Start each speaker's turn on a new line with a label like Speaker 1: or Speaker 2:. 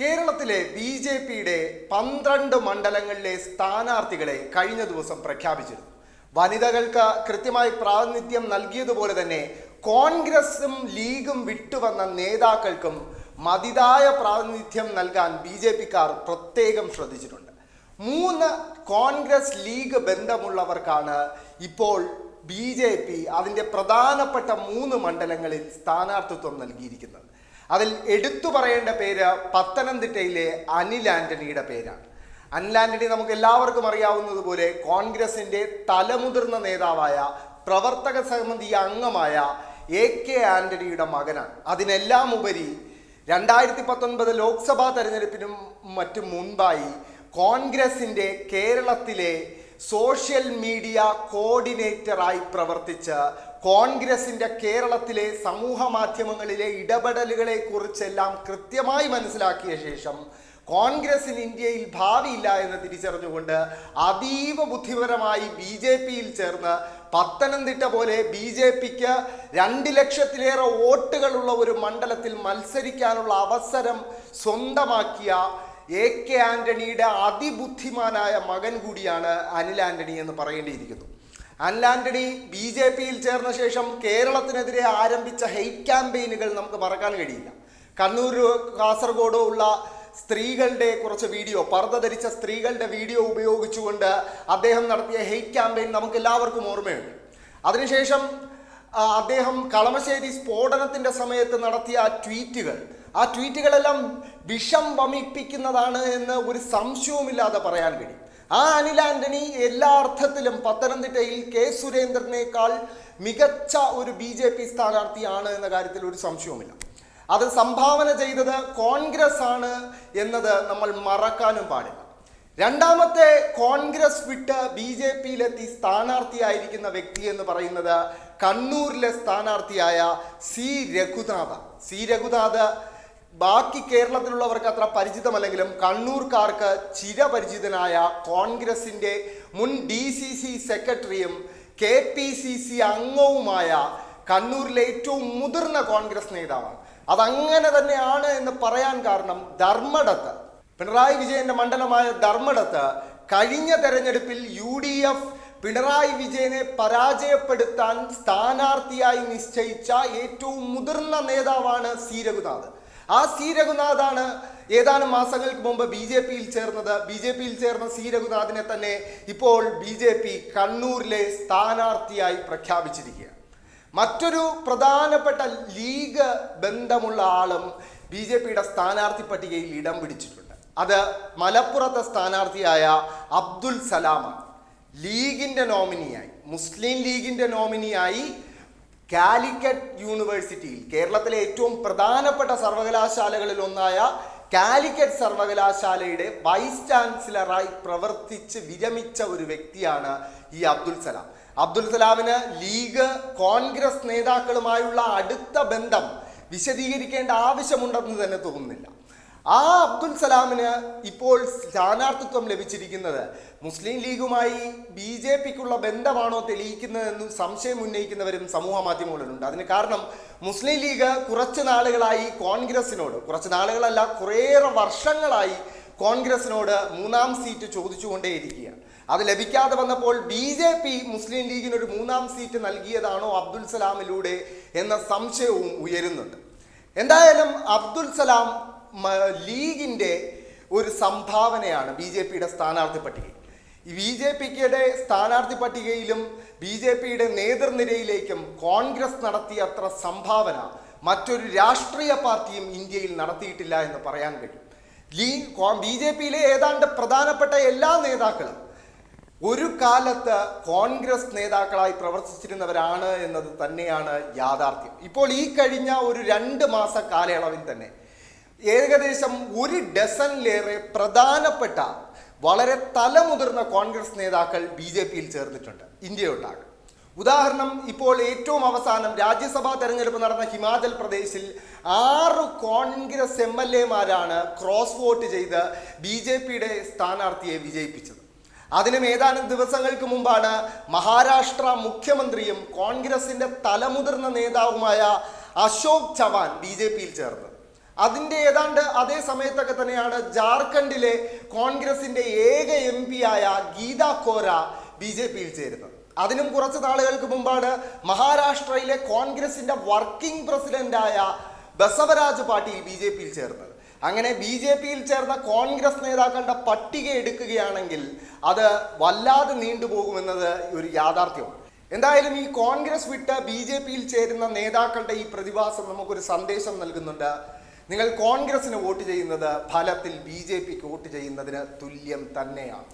Speaker 1: കേരളത്തിലെ B J പിയുടെ പന്ത്രണ്ട് മണ്ഡലങ്ങളിലെ സ്ഥാനാർത്ഥികളെ കഴിഞ്ഞ ദിവസം പ്രഖ്യാപിച്ചിരുന്നു. വനിതകൾക്ക് കൃത്യമായി പ്രാതിനിധ്യം നൽകിയതുപോലെ തന്നെ കോൺഗ്രസും ലീഗും വിട്ടുവന്ന നേതാക്കൾക്കും മതിതായ പ്രാതിനിധ്യം നൽകാൻ ബി ജെ പിക്കാർ പ്രത്യേകം ശ്രദ്ധിച്ചിട്ടുണ്ട്. മൂന്ന് കോൺഗ്രസ് ലീഗ് ബന്ധമുള്ളവർക്കാണ് ഇപ്പോൾ ബി ജെ പി അതിന്റെ പ്രധാനപ്പെട്ട മൂന്ന് മണ്ഡലങ്ങളിൽ സ്ഥാനാർത്ഥിത്വം നൽകിയിരിക്കുന്നത്. അതിൽ എടുത്തു പറയേണ്ട പേര് പത്തനംതിട്ടയിലെ അനിൽ ആന്റണിയുടെ പേരാണ്. അനിൽ ആന്റണി നമുക്ക് എല്ലാവർക്കും അറിയാവുന്നതുപോലെ കോൺഗ്രസിന്റെ തലമുതിർന്ന നേതാവായ പ്രവർത്തക സമിതി അംഗമായ എ കെ ആന്റണിയുടെ മകനാണ്. അതിനെല്ലാം ഉപരി രണ്ടായിരത്തി പത്തൊൻപത് ലോക്സഭാ തെരഞ്ഞെടുപ്പിനും മറ്റും മുൻപായി കോൺഗ്രസിന്റെ കേരളത്തിലെ സോഷ്യൽ മീഡിയ കോർഡിനേറ്ററായി പ്രവർത്തിച്ച് കോൺഗ്രസിന്റെ കേരളത്തിലെ സമൂഹ മാധ്യമങ്ങളിലെ ഇടപെടലുകളെ കുറിച്ചെല്ലാം കൃത്യമായി മനസ്സിലാക്കിയ ശേഷം കോൺഗ്രസിന് ഇന്ത്യയിൽ ഭാവിയില്ല എന്ന് തിരിച്ചറിഞ്ഞുകൊണ്ട് അതീവ ബുദ്ധിപരമായി ബി ജെ പിയിൽ ചേർന്ന് പത്തനംതിട്ട പോലെ ബി ജെ പിക്ക് രണ്ട് ലക്ഷത്തിലേറെ വോട്ടുകളുള്ള ഒരു മണ്ഡലത്തിൽ മത്സരിക്കാനുള്ള അവസരം സ്വന്തമാക്കിയ എ കെ ആന്റണിയുടെ അതിബുദ്ധിമാനായ മകൻ കൂടിയാണ് അനിൽ ആന്റണി എന്ന് പറയേണ്ടിയിരിക്കുന്നു. അനിൽ ആന്റണി ബി ജെ പിയിൽ ചേർന്ന ശേഷം കേരളത്തിനെതിരെ ആരംഭിച്ച ഹെയ്റ്റ് ക്യാമ്പയിനുകൾ നമുക്ക് മറക്കാൻ കഴിയില്ല. കണ്ണൂർ കാസർഗോഡോ ഉള്ള സ്ത്രീകളുടെ കുറച്ച് വീഡിയോ പർദ്ദ ധരിച്ച സ്ത്രീകളുടെ വീഡിയോ ഉപയോഗിച്ചുകൊണ്ട് അദ്ദേഹം നടത്തിയ ഹെയ്റ്റ് ക്യാമ്പയിൻ നമുക്ക് എല്ലാവർക്കും ഓർമ്മയുണ്ട്. അതിനുശേഷം അദ്ദേഹം കളമശ്ശേരി സ്ഫോടനത്തിന്റെ സമയത്ത് നടത്തിയ ട്വീറ്റുകൾ. ആ ട്വീറ്റുകളെല്ലാം വിഷം വമിപ്പിക്കുന്നതാണ് എന്ന് ഒരു സംശയവുമില്ലാതെ പറയാൻ കഴിയും. ആ അനിൽ ആന്റണി എല്ലാ അർത്ഥത്തിലും പത്തനംതിട്ടയിൽ കെ സുരേന്ദ്രനേക്കാൾ മികച്ച ഒരു ബി ജെ പി സ്ഥാനാർത്ഥിയാണ് എന്ന കാര്യത്തിൽ ഒരു സംശയവുമില്ല. അത് സംഭാവന ചെയ്തത് കോൺഗ്രസ് ആണ് എന്നത് നമ്മൾ മറക്കാനും പാടില്ല. രണ്ടാമത്തെ കോൺഗ്രസ് വിട്ട് ബി ജെ പിയിലെത്തി സ്ഥാനാർത്ഥിയായിരിക്കുന്ന വ്യക്തി എന്ന് പറയുന്നത് കണ്ണൂരിലെ സ്ഥാനാർത്ഥിയായ സി രഘുനാഥ. സി രഘുനാഥ് ബാക്കി കേരളത്തിലുള്ളവർക്ക് അത്ര പരിചിതമല്ലെങ്കിലും കണ്ണൂർക്കാർക്ക് ചിരപരിചിതനായ കോൺഗ്രസിന്റെ മുൻ ഡി സി സി സെക്രട്ടറിയും കെ പി സി സി അംഗവുമായ കണ്ണൂരിലെ ഏറ്റവും മുതിർന്ന കോൺഗ്രസ് നേതാവാണ്. അതങ്ങനെ തന്നെയാണ് എന്ന് പറയാൻ കാരണം ധർമ്മടത്ത്. പിണറായി വിജയന്റെ മണ്ഡലമായ ധർമ്മടത്ത് കഴിഞ്ഞ തെരഞ്ഞെടുപ്പിൽ യു ഡി എഫ് പിണറായി വിജയനെ പരാജയപ്പെടുത്താൻ സ്ഥാനാർത്ഥിയായി നിശ്ചയിച്ച ഏറ്റവും മുതിർന്ന നേതാവാണ് സി രഘുനാഥ്. ആ സി രഘുനാഥാണ് ഏതാനും മാസങ്ങൾക്ക് മുമ്പ് ബി ജെ പിയിൽ ചേർന്നത്. ബി ജെ പിയിൽ ചേർന്ന സി രഘുനാഥിനെ തന്നെ ഇപ്പോൾ ബി ജെ പി കണ്ണൂരിലെ സ്ഥാനാർത്ഥിയായി പ്രഖ്യാപിച്ചിരിക്കുകയാണ്. മറ്റൊരു പ്രധാനപ്പെട്ട ലീഗ് ബന്ധമുള്ള ആളും ബി ജെ പിയുടെ സ്ഥാനാർത്ഥി പട്ടികയിൽ ഇടം പിടിച്ചിട്ടുണ്ട്. അത് മലപ്പുറത്തെ സ്ഥാനാർത്ഥിയായ അബ്ദുൽ സലാമാണ്. ലീഗിന്റെ നോമിനിയായി മുസ്ലിം ലീഗിന്റെ നോമിനിയായി കാലിക്കറ്റ് യൂണിവേഴ്സിറ്റിയിൽ കേരളത്തിലെ ഏറ്റവും പ്രധാനപ്പെട്ട സർവകലാശാലകളിൽ ഒന്നായ കാലിക്കറ്റ് സർവകലാശാലയുടെ വൈസ് ചാൻസലറായി പ്രവർത്തിച്ച് വിരമിച്ച ഒരു വ്യക്തിയാണ് ഈ അബ്ദുൽ സലാം. അബ്ദുൽ സലാമിന് ലീഗ് കോൺഗ്രസ് നേതാക്കളുമായുള്ള അടുത്ത ബന്ധം വിശദീകരിക്കേണ്ട ആവശ്യമുണ്ടെന്ന് തന്നെ തോന്നുന്നില്ല. ആ അബ്ദുൽ സലാമിന് ഇപ്പോൾ സ്ഥാനാർത്ഥിത്വം ലഭിച്ചിരിക്കുന്നത് മുസ്ലിം ലീഗുമായി ബി ജെ പിക്കുള്ള ബന്ധമാണോ തെളിയിക്കുന്നതെന്നും സംശയം ഉന്നയിക്കുന്നവരും സമൂഹ മാധ്യമങ്ങളിലുണ്ട്. അതിന് കാരണം മുസ്ലിം ലീഗ് കുറച്ച് നാളുകളായി കോൺഗ്രസിനോട് കുറച്ച് നാളുകളല്ല കുറേയേറെ വർഷങ്ങളായി കോൺഗ്രസിനോട് മൂന്നാം സീറ്റ് ചോദിച്ചുകൊണ്ടേയിരിക്കുകയാണ്. അത് ലഭിക്കാതെ വന്നപ്പോൾ ബി ജെ പി മുസ്ലിം ലീഗിനൊരു മൂന്നാം സീറ്റ് നൽകിയതാണോ അബ്ദുൽ സലാമിലൂടെ എന്ന സംശയവും ഉയരുന്നുണ്ട്. എന്തായാലും അബ്ദുൽ സലാം ലീഗിന്റെ ഒരു സംഭാവനയാണ് ബി ജെ പിയുടെ സ്ഥാനാർത്ഥി പട്ടികയിൽ. ബി ജെ പിയുടെ സ്ഥാനാർത്ഥി പട്ടികയിലും ബി ജെ പിയുടെ നേതൃനിരയിലേക്കും കോൺഗ്രസ് നടത്തിയ അത്ര സംഭാവന മറ്റൊരു രാഷ്ട്രീയ പാർട്ടിയും ഇന്ത്യയിൽ നടത്തിയിട്ടില്ല എന്ന് പറയാൻ കഴിയും. ലീ ബി ജെ പിയിലെ ഏതാണ്ട് പ്രധാനപ്പെട്ട എല്ലാ നേതാക്കളും ഒരു കാലത്ത് കോൺഗ്രസ് നേതാക്കളായി പ്രവർത്തിച്ചിരുന്നവരാണ് എന്നത് തന്നെയാണ് യാഥാർത്ഥ്യം. ഇപ്പോൾ ഈ കഴിഞ്ഞ ഒരു രണ്ട് മാസ കാലയളവിൽ തന്നെ ഏകദേശം ഒരു ഡസനിലേറെ പ്രധാനപ്പെട്ട വളരെ തലമുതിർന്ന കോൺഗ്രസ് നേതാക്കൾ ബി ജെ പിയിൽ ചേർന്നിട്ടുണ്ട് ഇന്ത്യയൊട്ടാകെ. ഉദാഹരണം ഇപ്പോൾ ഏറ്റവും അവസാനം രാജ്യസഭാ തെരഞ്ഞെടുപ്പ് നടന്ന ഹിമാചൽ പ്രദേശിൽ ആറ് കോൺഗ്രസ് എം എൽ എമാരാണ് ക്രോസ് വോട്ട് ചെയ്ത് ബി ജെ പിയുടെ സ്ഥാനാർത്ഥിയെ വിജയിപ്പിച്ചത്. അതിനും ഏതാനും ദിവസങ്ങൾക്ക് മുമ്പാണ് മഹാരാഷ്ട്ര മുഖ്യമന്ത്രിയും കോൺഗ്രസിന്റെ തലമുതിർന്ന നേതാവുമായ അശോക് ചവാൻ ബി ജെ പിയിൽ ചേർന്നത്. അതിന്റെ ഏതാണ്ട് അതേ സമയത്തൊക്കെ തന്നെയാണ് ജാർഖണ്ഡിലെ കോൺഗ്രസിന്റെ ഏക എം ആയ ഗീത കോര ബി ജെ പിയിൽ ചേരുന്നത്. അതിനും കുറച്ച് നാളുകൾക്ക് മുമ്പാണ് മഹാരാഷ്ട്രയിലെ കോൺഗ്രസിന്റെ വർക്കിംഗ് പ്രസിഡന്റായ ബസവരാജ് പാട്ടീൽ ബി ജെ പിയിൽ ചേർന്നത്. അങ്ങനെ ബി ജെ പിയിൽ ചേർന്ന കോൺഗ്രസ് നേതാക്കളുടെ പട്ടിക എടുക്കുകയാണെങ്കിൽ അത് വല്ലാതെ നീണ്ടുപോകുമെന്നത് ഒരു യാഥാർത്ഥ്യമാണ്. എന്തായാലും ഈ കോൺഗ്രസ് വിട്ട് ബി ജെ പിയിൽ ചേരുന്ന നേതാക്കളുടെ ഈ പ്രതിഭാസം നമുക്കൊരു സന്ദേശം നൽകുന്നുണ്ട്. നിങ്ങൾ കോൺഗ്രസിന് വോട്ട് ചെയ്യുന്നത് ഫലത്തിൽ ബി ജെ പിക്ക് വോട്ട് ചെയ്യുന്നതിന് തുല്യം തന്നെയാണ്.